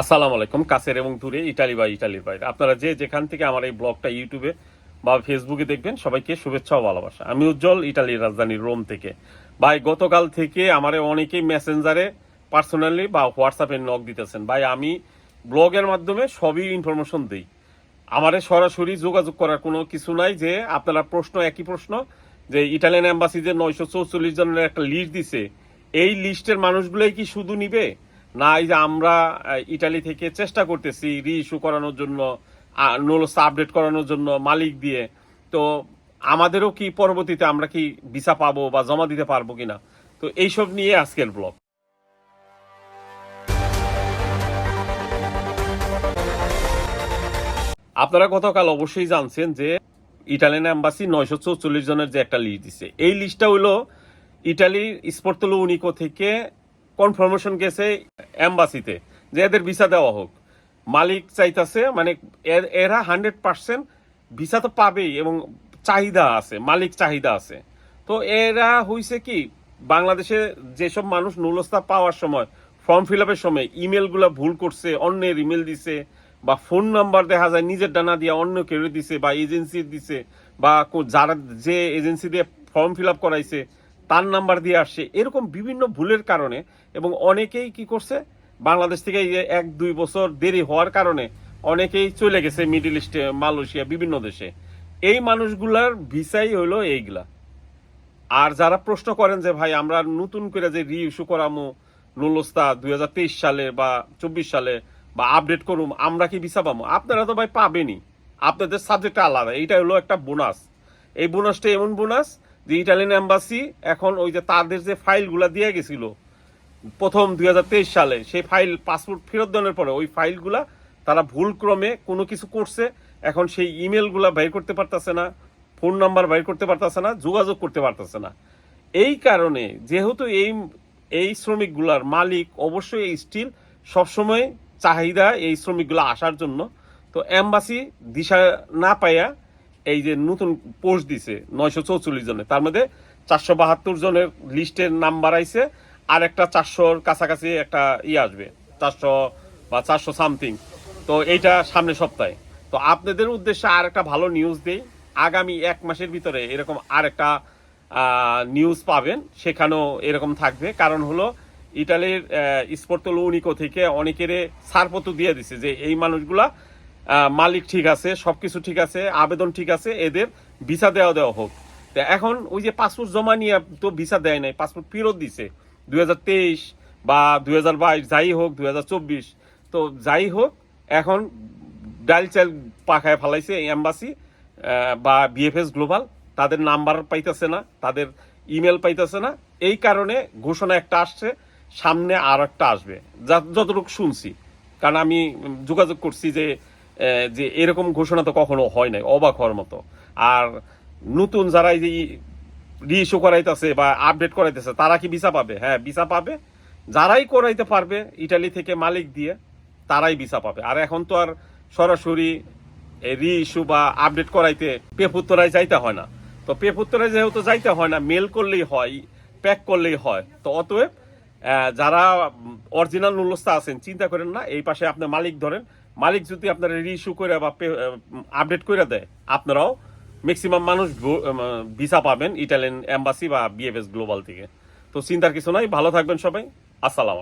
আসসালামু আলাইকুম, কাছের এবং দূরে ইটালি বা ইটালির বাইরে। আপনারা যে যেখান থেকে আমার এই ব্লগটা ইউটিউবে বা ফেসবুকে দেখবেন, সবাইকে শুভেচ্ছা ও ভালোবাসা। আমি উজ্জ্বল, ইটালির রাজধানী রোম থেকে। ভাই, গতকাল থেকে আমার অনেকেই মেসেঞ্জারে পার্সোনালি বা হোয়াটসঅ্যাপে নক দিতেছেন। ভাই, আমি ব্লগের মাধ্যমে সবই ইনফরমেশন দিই। আমারে সরাসরি যোগাযোগ করার কোনো কিছু নাই যে আপনারা প্রশ্ন, একই প্রশ্ন, যে ইটালিয়ান এম্বাসি যে নয়শো চৌচল্লিশ জনের একটা লিস্ট দিছে। এই লিস্টের মানুষগুলোই কি শুধু নিবে? না, এই যে আমরা ইটালি থেকে চেষ্টা করতেছি রি ইস্যু করানোর জন্য নোলস আপডেট করানোর জন্য মালিক দিয়ে। তো আমাদেরও কি পরবর্তীতে আমরা কি ভিসা পাবো বা জমা দিতে পারব কিনা? তো এইসব নিয়ে আজকের ব্লগ। আপনারা গতকাল অবশ্যই জানছেন যে ইটালিয়ান এম্বাসি নয়শো চৌচল্লিশ জনের যে একটা লিস্ট দিছে। এই লিস্টটা হইল ইটালির স্পোর্তলো উনিকো থেকে কনফার্মেশন গেছে এম্বাসিতে, যে এদের ভিসা দেওয়া হোক। মালিক চাইতাছে মানে এর- হান্ড্রেড পার্সেন্ট ভিসা তো পাবেই এবং চাহিদা আছে, মালিক চাহিদা আছে। তো এরা হইছে কি, বাংলাদেশে যেসব মানুষ নুলস্তা পাওয়ার সময়, ফর্ম ফিল আপের সময় ইমেলগুলো ভুল করছে, অন্যের ইমেল দিছে, বা ফোন নাম্বার দেখা যায় নিজের ডানা দিয়ে অন্য কেউ দিছে, বা এজেন্সির দিছে, বা যারা যে এজেন্সি দিয়ে ফর্ম ফিল আপ করাইছে তার নাম্বার দিয়ে আসছে। এরকম বিভিন্ন ভুলের কারণে এবং অনেকেই কি করছে, বাংলাদেশ থেকে এক, দুই বছর দেরি হওয়ার কারণে অনেকেই চলে গেছে মিডিল ইস্টে, মালয়েশিয়া, বিভিন্ন দেশে। এই মানুষগুলার ভিসাই হলো এইগুলা। আর যারা প্রশ্ন করেন যে, ভাই, আমরা নতুন করে যে রি ইস্যু করামো, নুলস্তা দুই হাজার তেইশ সালে বা চব্বিশ সালে বা আপডেট করুম, আমরা কি ভিসা পাবো আপনারা তো ভাই পাবেনই। আপনাদের সাবজেক্টটা আলাদা। এইটা হলো একটা বোনাস এই বোনাসটা এমন বোনাস যে ইটালিয়ান এম্বাসি এখন ওই যে তাদের যে ফাইলগুলা দিয়ে গেছিল, প্রথম দু হাজার তেইশ সালে, সেই ফাইল, পাসপোর্ট ফেরত দেওয়ার পরে ওই ফাইলগুলা তারা ভুল ক্রমে কোনো কিছু করছে, এখন সেই ইমেলগুলা বাইর করতে পারতেছে না, ফোন নাম্বার বাইর করতে পারতেছে না, যোগাযোগ করতে পারতেছে না। এই কারণে, যেহেতু এই এই শ্রমিকগুলার মালিক অবশ্যই এই স্টিল সবসময় চাহিদা এই শ্রমিকগুলো আসার জন্য, তো অ্যাম্বাসি দিশা না পাইয়া এই যে নতুন পোস্ট দিছে, নয়শো চৌচল্লিশ জনের। তার মধ্যে চারশো বাহাত্তর জনের লিস্টের নাম্বার আইছে, আর একটা চারশোর কাছাকাছি একটা ই আসবে, চারশো বা চারশো সামথিং। তো এইটা সামনে সপ্তাহে। তো আপনাদের উদ্দেশ্যে আর একটা ভালো নিউজ দেই। আগামী এক মাসের ভিতরে এরকম আর একটা নিউজ পাবেন। সেখানেও এরকম থাকবে। কারণ হলো ইটালির স্পোর্টলো উনিকো থেকে অনেকেরে ছাড়পত্র দিয়ে দিছে যে এই মানুষগুলা মালিক ঠিক আছে, সবকিছু ঠিক আছে, আবেদন ঠিক আছে, এদের ভিসা দেওয়া দেওয়া হোক। তা এখন ওই যে পাসপোর্ট জমা নিয়ে তো ভিসা দেয় নাই, পাসপোর্ট ফেরত দিছে। দু হাজার তেইশ বা দু হাজার বাইশ, যাই হোক দু হাজার চব্বিশ। তো যাই হোক, এখন ডাইল চাইল পাখায় ফালাইছে এম্বাসি বা বিএফএস গ্লোবাল তাদের নাম্বার পাইতেছে না, তাদের ইমেল পাইতেছে না। এই কারণে ঘোষণা একটা আসছে, সামনে আর একটা আসবে যতটুকু শুনছি। কারণ আমি যোগাযোগ করছি যে যে এরকম ঘোষণা তো কখনো হয় নাই, অবাক হওয়ার মতো। আর নতুন যারা এই যে রিইস্যু করাইতেছে বা আপডেট করাইতেছে, তারা কি ভিসা পাবে? হ্যাঁ ভিসা পাবে। যারাই করাইতে পারবে ইটালি থেকে মালিক দিয়ে, তারাই ভিসা পাবে। আর এখন তো আর সরাসরি রি ইস্যু বা আপডেট করাইতে পেপুত্তরায় যাইতে হয় না। তো পেপুত্তরায় যেহেতু যাইতে হয় না মেল করলেই হয় প্যাক করলেই হয়। তো অতএব যারা অরিজিনাল নুলস্তা আছেন, চিন্তা করেন না, এই পাশে আপনি মালিক ধরেন মালিক যদি আপনারা রিইস্যু করে বা আপডেট করে দেয়, আপনারাও ম্যাক্সিমাম মানুষ ভিসা পাবেন ইটালিয়ান এম্বাসি বা বিএফএস গ্লোবাল থেকে। তো চিন্তার কিছু নাই, ভালো থাকবেন সবাই। আসসালাম